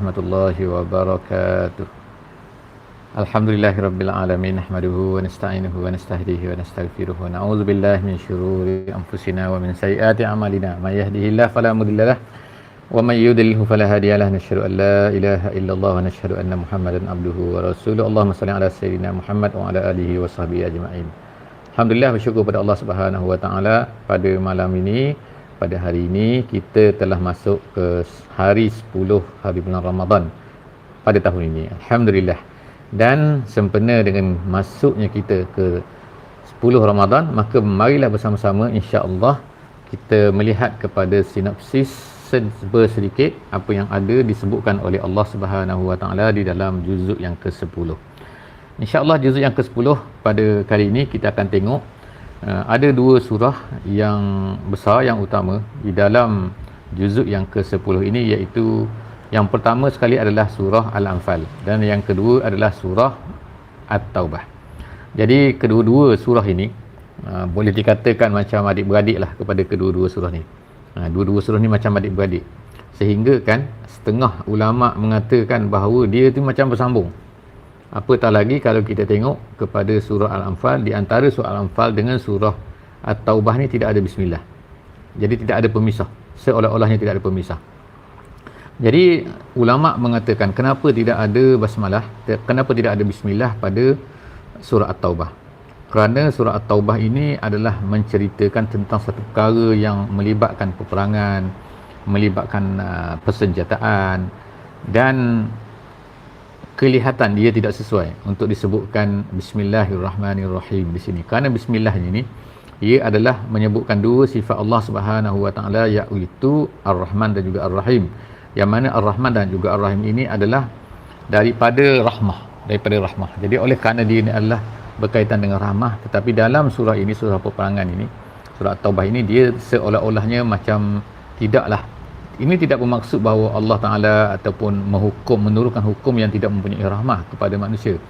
warahmatullahi wabarakatuh. Alhamdulillahirabbil alamin nahmaduhu wa nasta'inuhu wa nastahdihi wa nastaghfiruh wa na'udzu billahi min shururi anfusina wa min sayyiati a'malina. May yahdihillahu fala mudilla lahu wa may yudlilhu fala hadiya lahu. Nashhadu an la ilaha illallah wa nashhadu anna Muhammadan abduhu wa rasuluhu. Allahumma salli ala sayyidina Muhammad wa ala alihi wa sahbihi ajma'in. Alhamdulillah bersyukur pada Allah Subhanahu wa taala pada malam ini pada hari ini kita telah masuk ke hari 10 hari bulan Ramadan pada tahun ini. Alhamdulillah. Dan sempena dengan masuknya kita ke 10 Ramadan, maka marilah bersama-sama insya-Allah kita melihat kepada sinopsis sedikit apa yang ada disebutkan oleh Allah Subhanahu Wa Taala di dalam juzuk yang ke-10. Insya-Allah juzuk yang ke-10 pada kali ini kita akan tengok uh, ada dua surah yang besar yang utama di dalam juzuk yang ke-10 ini iaitu yang pertama sekali adalah surah Al-Anfal dan yang kedua adalah surah At-Taubah. Jadi kedua-dua surah ini uh, boleh dikatakan macam adik-beradik lah kepada kedua-dua surah ni. Uh, dua-dua surah ni macam adik-beradik. Sehingga kan setengah ulama mengatakan bahawa dia tu macam bersambung apatah lagi kalau kita tengok kepada surah Al-Anfal di antara surah Al-Anfal dengan surah At-Taubah ni tidak ada bismillah. Jadi tidak ada pemisah. Seolah-olahnya tidak ada pemisah. Jadi ulama mengatakan kenapa tidak ada basmalah kenapa tidak ada bismillah pada surah At-Taubah? Kerana surah At-Taubah ini adalah menceritakan tentang satu perkara yang melibatkan peperangan melibatkan uh, persenjataan dan kelihatan dia tidak sesuai untuk disebutkan bismillahirrahmanirrahim di sini. Kerana bismillah ini ia adalah menyebutkan dua sifat Allah Subhanahu wa taala iaitu ar-rahman dan juga ar-rahim. Yang mana ar-rahman dan juga ar-rahim ini adalah daripada rahmah daripada rahmah. Jadi oleh kerana dia ini adalah berkaitan dengan rahmah tetapi dalam surah ini surah peperangan ini surah taubah ini dia seolah-olahnya macam tidaklah ini tidak bermaksud bahawa Allah Ta'ala ataupun menghukum, menurunkan hukum yang tidak mempunyai rahmah kepada manusia.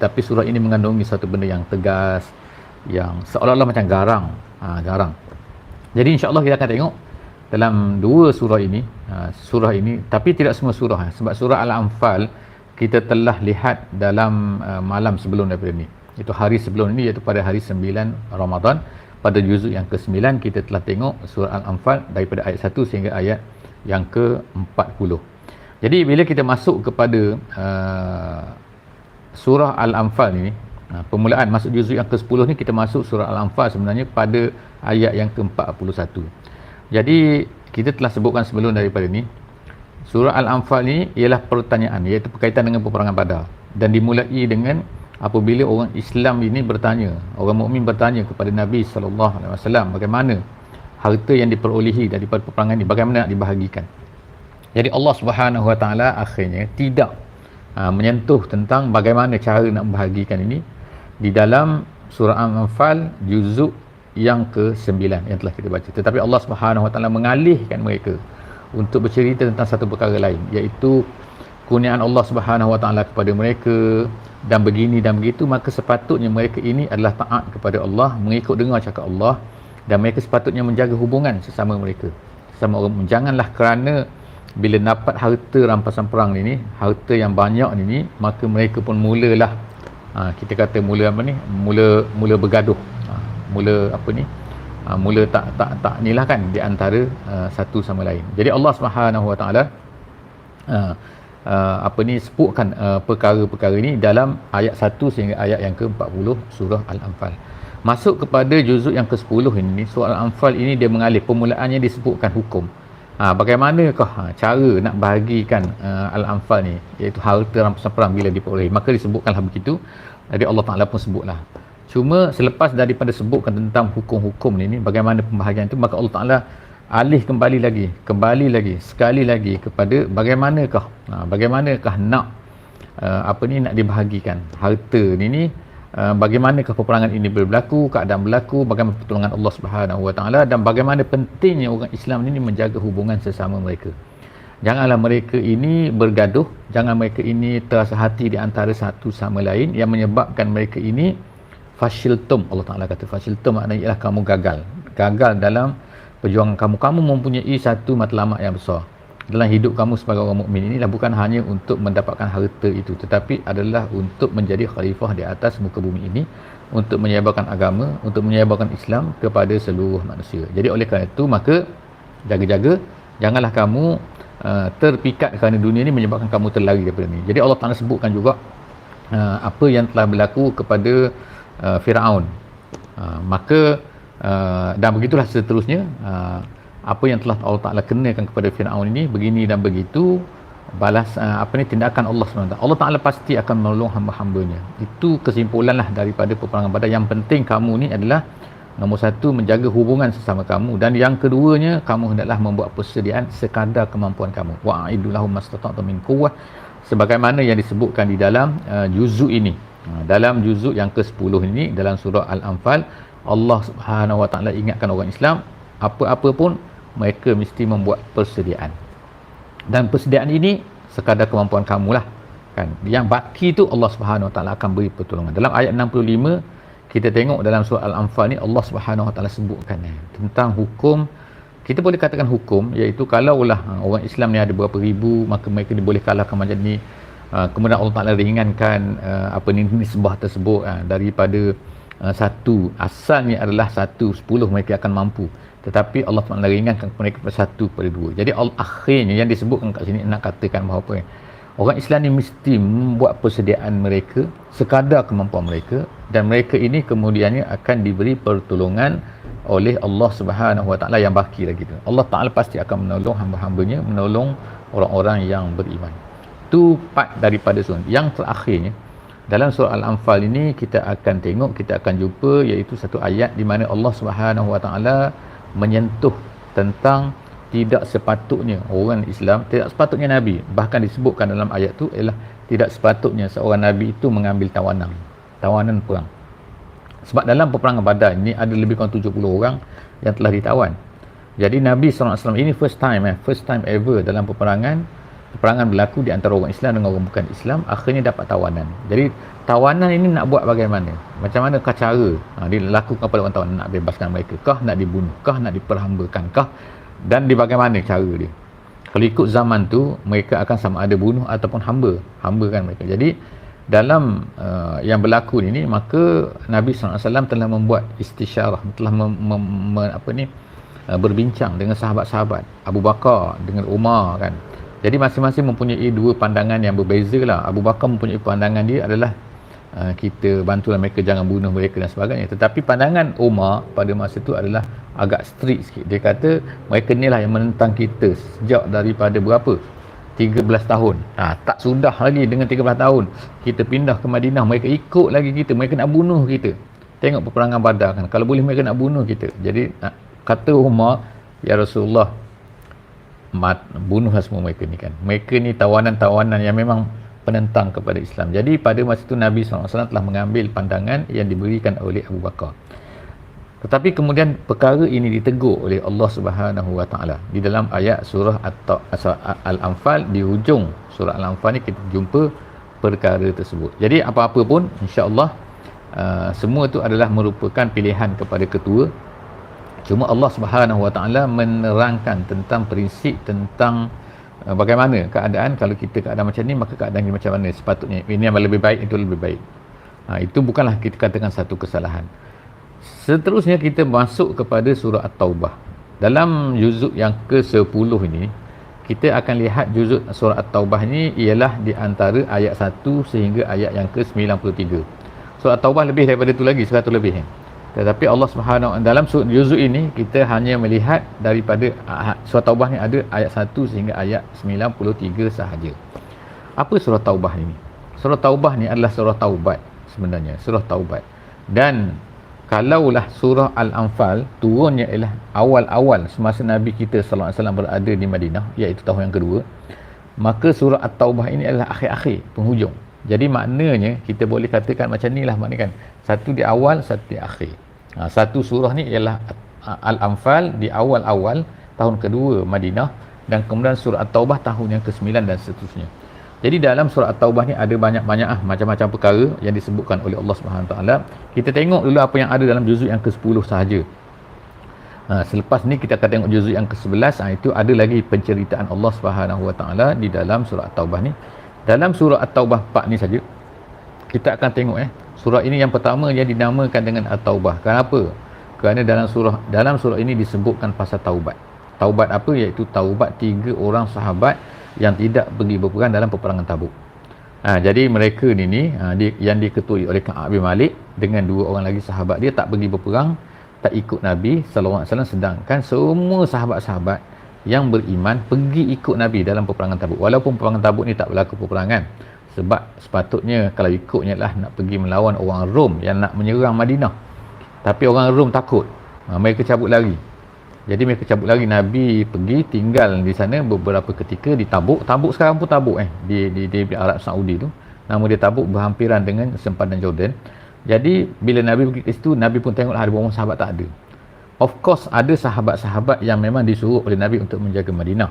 Tapi surah ini mengandungi satu benda yang tegas, yang seolah-olah macam garang. Ha, garang. Jadi insya Allah kita akan tengok dalam dua surah ini, ha, surah ini, tapi tidak semua surah. Ha, sebab surah Al-Anfal kita telah lihat dalam uh, malam sebelum daripada ini. Itu hari sebelum ini iaitu pada hari 9 Ramadan. Pada juzuk yang ke-9 kita telah tengok surah Al-Anfal daripada ayat 1 sehingga ayat yang ke-40. Jadi bila kita masuk kepada uh, surah Al-Anfal ni, uh, permulaan masuk juzuk yang ke-10 ni kita masuk surah Al-Anfal sebenarnya pada ayat yang ke-41. Jadi kita telah sebutkan sebelum daripada ni surah Al-Anfal ni ialah pertanyaan iaitu berkaitan dengan peperangan Badar dan dimulai dengan apabila orang Islam ini bertanya, orang mukmin bertanya kepada Nabi sallallahu alaihi wasallam bagaimana harta yang diperolehi daripada peperangan ini bagaimana nak dibahagikan? Jadi Allah Subhanahu Wa Taala akhirnya tidak uh, menyentuh tentang bagaimana cara nak membahagikan ini di dalam surah Al-Anfal juzuk yang ke-9 yang telah kita baca. Tetapi Allah Subhanahu Wa Taala mengalihkan mereka untuk bercerita tentang satu perkara lain iaitu kurniaan Allah Subhanahu Wa Taala kepada mereka. Dan begini dan begitu maka sepatutnya mereka ini adalah taat kepada Allah mengikut dengar cakap Allah dan mereka sepatutnya menjaga hubungan sesama mereka. Sesama orang. Janganlah kerana bila dapat harta rampasan perang ini harta yang banyak ini maka mereka pun mulalah ha, kita kata mula apa ni? Mula mula bergaduh. Ha, mula apa ni? Ha, mula tak tak tak nilah kan di antara uh, satu sama lain. Jadi Allah Subhanahu Wa Taala uh, uh, apa ni sebutkan uh, perkara-perkara ini dalam ayat 1 sehingga ayat yang ke-40 surah Al-Anfal masuk kepada juzuk yang ke-10 ini soal Anfal ini dia mengalih permulaannya disebutkan hukum. Ha, bagaimanakah ha, cara nak bahagikan uh, Al-Anfal ni? Iaitu harta rampasan perang bila diperolehi maka disebutkanlah begitu. Jadi Allah Ta'ala pun sebutlah. Cuma selepas daripada sebutkan tentang hukum-hukum ni bagaimana pembahagian itu maka Allah Ta'ala alih kembali lagi kembali lagi sekali lagi kepada bagaimanakah ha, bagaimanakah nak uh, apa ni nak dibahagikan. Harta ni ni Uh, bagaimanakah peperangan ini berlaku, keadaan berlaku, bagaimana pertolongan Allah Subhanahu Wa Taala dan bagaimana pentingnya orang Islam ini menjaga hubungan sesama mereka. Janganlah mereka ini bergaduh, jangan mereka ini terasa hati di antara satu sama lain yang menyebabkan mereka ini fashiltum. Allah Taala kata fashiltum maknanya ialah kamu gagal. Gagal dalam perjuangan kamu. Kamu mempunyai satu matlamat yang besar. Dalam hidup kamu sebagai orang mukmin inilah bukan hanya untuk mendapatkan harta itu tetapi adalah untuk menjadi khalifah di atas muka bumi ini untuk menyebarkan agama untuk menyebarkan Islam kepada seluruh manusia. Jadi oleh kerana itu maka jaga-jaga janganlah kamu uh, terpikat kerana dunia ini menyebabkan kamu terlari daripada ini. Jadi Allah Taala sebutkan juga uh, apa yang telah berlaku kepada uh, Firaun. Uh, maka uh, dan begitulah seterusnya uh, apa yang telah Allah Taala kenakan kepada Firaun ini begini dan begitu balas uh, apa ni tindakan Allah SWT. Allah Taala pasti akan menolong hamba-hambanya. Itu kesimpulanlah daripada peperangan badar. Yang penting kamu ni adalah nombor satu menjaga hubungan sesama kamu. Dan yang keduanya kamu hendaklah membuat persediaan sekadar kemampuan kamu. Wa'idu lahum mastata'tum min quwwah. Sebagaimana yang disebutkan di dalam uh, juzuk ini. Uh, dalam juzuk yang ke-10 ini dalam surah al-anfal Allah Subhanahu wa taala ingatkan orang Islam apa-apa pun mereka mesti membuat persediaan. Dan persediaan ini sekadar kemampuan kamu lah kan? Yang baki tu Allah Subhanahu Wa Taala akan beri pertolongan. Dalam ayat 65 kita tengok dalam surah Al-Anfal ni Allah Subhanahu Wa Taala sebutkan eh, tentang hukum. Kita boleh katakan hukum iaitu kalaulah ha, orang Islam ni ada berapa ribu maka mereka boleh kalahkan macam ni. Uh, kemudian Allah Taala ringankan uh, apa ni nisbah tersebut daripada satu. Asalnya adalah satu sepuluh mereka akan mampu tetapi Allah SWT ringankan mereka pada satu pada dua jadi Allah, akhirnya yang disebutkan kat sini nak katakan bahawa apa orang Islam ni mesti membuat persediaan mereka sekadar kemampuan mereka dan mereka ini kemudiannya akan diberi pertolongan oleh Allah Subhanahu Wa Taala yang baki lagi tu. Allah Taala pasti akan menolong hamba-hambanya, menolong orang-orang yang beriman. Itu part daripada surah. Yang terakhirnya dalam surah Al-Anfal ini kita akan tengok, kita akan jumpa iaitu satu ayat di mana Allah Subhanahu Wa Taala menyentuh tentang tidak sepatutnya orang Islam, tidak sepatutnya Nabi. Bahkan disebutkan dalam ayat tu ialah tidak sepatutnya seorang Nabi itu mengambil tawanan. Tawanan perang. Sebab dalam peperangan badar ini ada lebih kurang 70 orang yang telah ditawan. Jadi Nabi SAW ini first time eh, first time ever dalam peperangan peperangan berlaku di antara orang Islam dengan orang bukan Islam akhirnya dapat tawanan. Jadi tawanan ini nak buat bagaimana? Macam mana kah cara? Ha, dia lakukan kepada orang tawanan? Nak bebaskan mereka kah? Nak dibunuh kah? Nak diperhambakan kah? Dan di bagaimana cara dia? Kalau ikut zaman tu mereka akan sama ada bunuh ataupun hamba. Hamba kan mereka. Jadi dalam uh, yang berlaku ini maka Nabi SAW telah membuat istisyarah. Telah mem, mem, mem, apa ni uh, berbincang dengan sahabat-sahabat. Abu Bakar dengan Umar kan jadi masing-masing mempunyai dua pandangan yang berbeza lah Abu Bakar mempunyai pandangan dia adalah Ah, kita bantulah mereka jangan bunuh mereka dan sebagainya. Tetapi pandangan Umar pada masa itu adalah agak strict sikit. Dia kata mereka ni lah yang menentang kita sejak daripada berapa? 13 tahun. Ha, tak sudah lagi dengan 13 tahun. Kita pindah ke Madinah mereka ikut lagi kita. Mereka nak bunuh kita. Tengok peperangan badar kan. Kalau boleh mereka nak bunuh kita. Jadi kata Umar ya Rasulullah mat, bunuhlah semua mereka ni kan mereka ni tawanan-tawanan yang memang penentang kepada Islam. Jadi pada masa itu Nabi SAW telah mengambil pandangan yang diberikan oleh Abu Bakar. Tetapi kemudian perkara ini ditegur oleh Allah Subhanahu Wa Taala di dalam ayat surah Al-Anfal di hujung surah Al-Anfal ni kita jumpa perkara tersebut. Jadi apa-apa pun insya-Allah uh, semua itu adalah merupakan pilihan kepada ketua. Cuma Allah Subhanahu Wa Taala menerangkan tentang prinsip tentang Ah, bagaimana keadaan. Kalau kita keadaan macam ni maka keadaan ini macam mana sepatutnya. Ini yang lebih baik itu lebih baik. Ha, itu bukanlah kita katakan satu kesalahan. Seterusnya kita masuk kepada surah At-Taubah. Dalam juzuk yang ke-10 ini kita akan lihat juzuk surah At-Taubah ini ialah di antara ayat 1 sehingga ayat yang ke-93 surah At-Taubah lebih daripada itu lagi 100 lebih tetapi Allah Subhanahu dalam juzuk ini kita hanya melihat daripada ah, surah taubah ni ada ayat 1 sehingga ayat 93 sahaja. Apa surah taubah ini? Surah taubah ni adalah surah taubat sebenarnya surah taubat. Dan kalaulah surah al-anfal turunnya ialah awal-awal semasa nabi kita sallallahu alaihi wasallam berada di Madinah iaitu tahun yang kedua maka surah at-taubah ini adalah akhir-akhir penghujung. Jadi maknanya kita boleh katakan macam inilah maknanya kan. Satu di awal satu di akhir Ha, satu surah ni ialah Al-Anfal di awal-awal tahun kedua Madinah dan kemudian surah At-Taubah tahun yang ke-9 dan seterusnya. Jadi dalam surah At-Taubah ni ada banyak-banyak ah macam-macam perkara yang disebutkan oleh Allah taala. Kita tengok dulu apa yang ada dalam juzuk yang ke-10 sahaja. Ha, selepas ni kita akan tengok juzuk yang ke-11 ha, itu ada lagi penceritaan Allah Taala di dalam surah At-Taubah ni. Dalam surah At-Taubah 4 ni saja kita akan tengok eh surah ini yang pertama yang dinamakan dengan At-Taubah. Kenapa? Kerana dalam surah dalam surah ini disebutkan pasal taubat. Taubat apa iaitu taubat tiga orang sahabat yang tidak pergi berperang dalam peperangan Tabuk. Ha, jadi mereka ni ni ha, di, yang diketuai oleh Ka'ab bin Malik dengan dua orang lagi sahabat dia tak pergi berperang tak ikut Nabi sallallahu alaihi wasallam sedangkan semua sahabat-sahabat yang beriman pergi ikut Nabi dalam peperangan Tabuk. Walaupun peperangan Tabuk ni tak berlaku peperangan sebab sepatutnya kalau ikutnya lah nak pergi melawan orang Rom yang nak menyerang Madinah. Tapi orang Rom takut. Ha, mereka cabut lari. Jadi mereka cabut lari Nabi pergi tinggal di sana beberapa ketika di Tabuk. Tabuk sekarang pun Tabuk eh di di, di Arab Saudi tu. Nama dia Tabuk berhampiran dengan sempadan Jordan. Jadi bila Nabi pergi ke situ, Nabi pun tengoklah ada beberapa sahabat tak ada. Of course ada sahabat-sahabat yang memang disuruh oleh Nabi untuk menjaga Madinah.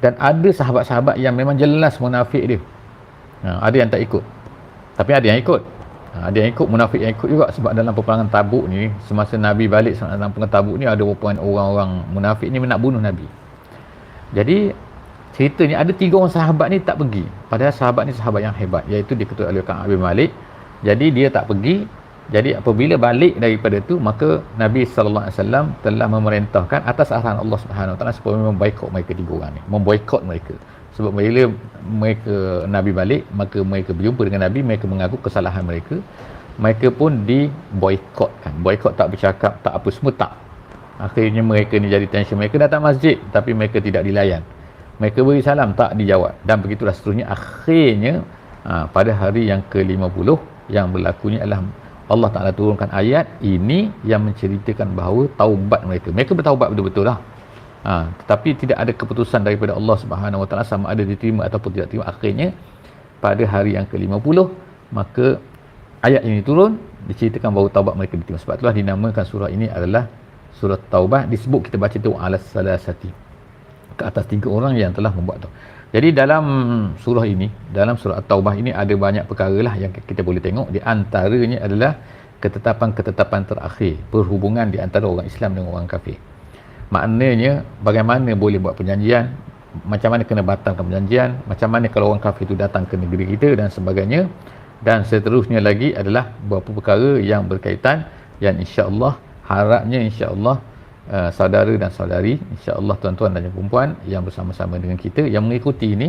Dan ada sahabat-sahabat yang memang jelas munafik dia. Ha, ada yang tak ikut. Tapi ada yang ikut. Ha, ada yang ikut, munafik yang ikut juga sebab dalam peperangan tabuk ni, semasa Nabi balik dalam peperangan tabuk ni, ada beberapa orang-orang munafik ni nak bunuh Nabi. Jadi, ceritanya ada tiga orang sahabat ni tak pergi. Padahal sahabat ni sahabat yang hebat. Iaitu diketuai oleh Ka'ab bin Malik, jadi dia tak pergi jadi apabila balik daripada tu maka Nabi sallallahu alaihi wasallam telah memerintahkan atas arahan Allah Subhanahu taala supaya memboikot mereka tiga orang ni memboikot mereka sebab bila mereka Nabi balik maka mereka berjumpa dengan Nabi mereka mengaku kesalahan mereka. Mereka pun diboikotkan. Boikot tak bercakap tak apa semua tak. Akhirnya mereka ni jadi tension. Mereka datang masjid tapi mereka tidak dilayan. Mereka beri salam tak dijawab dan begitulah seterusnya. Akhirnya ha, pada hari yang ke-50 yang berlakunya adalah Allah Ta'ala turunkan ayat ini yang menceritakan bahawa taubat mereka. Mereka bertaubat betul-betul lah ha, tetapi tidak ada keputusan daripada Allah Subhanahu Wa Ta'ala sama ada diterima ataupun tidak diterima akhirnya pada hari yang ke-50 maka ayat ini turun diceritakan bahawa taubat mereka diterima sebab itulah dinamakan surah ini adalah surah taubat disebut kita baca tu alas salasati ke atas tiga orang yang telah membuat tu jadi dalam surah ini, dalam surah At-Taubah ini ada banyak perkara lah yang kita boleh tengok. Di antaranya adalah ketetapan-ketetapan terakhir. Perhubungan di antara orang Islam dengan orang kafir. Maknanya bagaimana boleh buat perjanjian, macam mana kena batalkan perjanjian, macam mana kalau orang kafir itu datang ke negeri kita dan sebagainya. Dan seterusnya lagi adalah beberapa perkara yang berkaitan yang insya-Allah harapnya insya-Allah uh, saudara dan saudari insya-Allah tuan-tuan dan puan yang bersama-sama dengan kita yang mengikuti ini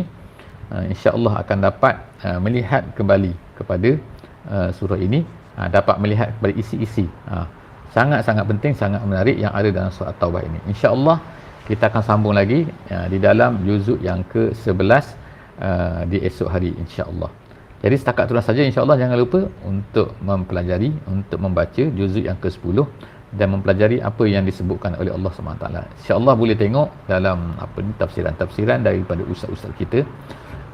uh, insya-Allah akan dapat uh, melihat kembali kepada uh, surah ini uh, dapat melihat kepada isi-isi uh, sangat-sangat penting sangat menarik yang ada dalam surah taubah ini. insya-Allah kita akan sambung lagi uh, di dalam juzuk yang ke-11 uh, di esok hari insya-Allah. Jadi setakat itulah saja insya-Allah. Jangan lupa untuk mempelajari untuk membaca juzuk yang ke-10 dan mempelajari apa yang disebutkan oleh Allah SWT. InsyaAllah boleh tengok dalam apa ni tafsiran-tafsiran daripada ustaz-ustaz kita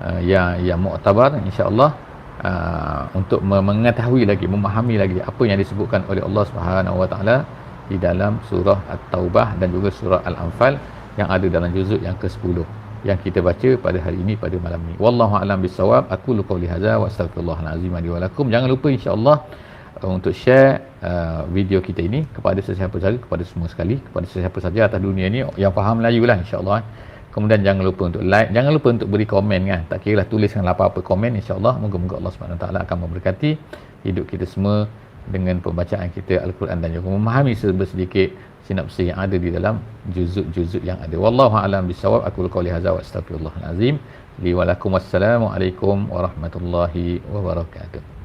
uh, yang yang muktabar insya-Allah uh, untuk mengetahui lagi memahami lagi apa yang disebutkan oleh Allah Subhanahu Wa Taala di dalam surah At-Taubah dan juga surah Al-Anfal yang ada dalam juzuk yang ke-10 yang kita baca pada hari ini pada malam ini. Wallahu a'lam bissawab. Aku lu qauli hadza wa astaghfirullahal azim li wa lakum. Jangan lupa insya-Allah untuk share uh, video kita ini kepada sesiapa saja kepada semua sekali kepada sesiapa saja atas dunia ini yang faham Melayu lah insyaAllah kemudian jangan lupa untuk like jangan lupa untuk beri komen kan. Tak kira lah tuliskan apa-apa komen insyaAllah moga-moga Allah SWT akan memberkati hidup kita semua dengan pembacaan kita Al-Quran dan juga memahami sedikit sinopsis yang ada di dalam juzuk-juzuk yang ada. Wallahu alam bisawab aku qauli hadza wa astaghfirullahal azim li wa lakum wassalamu alaikum warahmatullahi wabarakatuh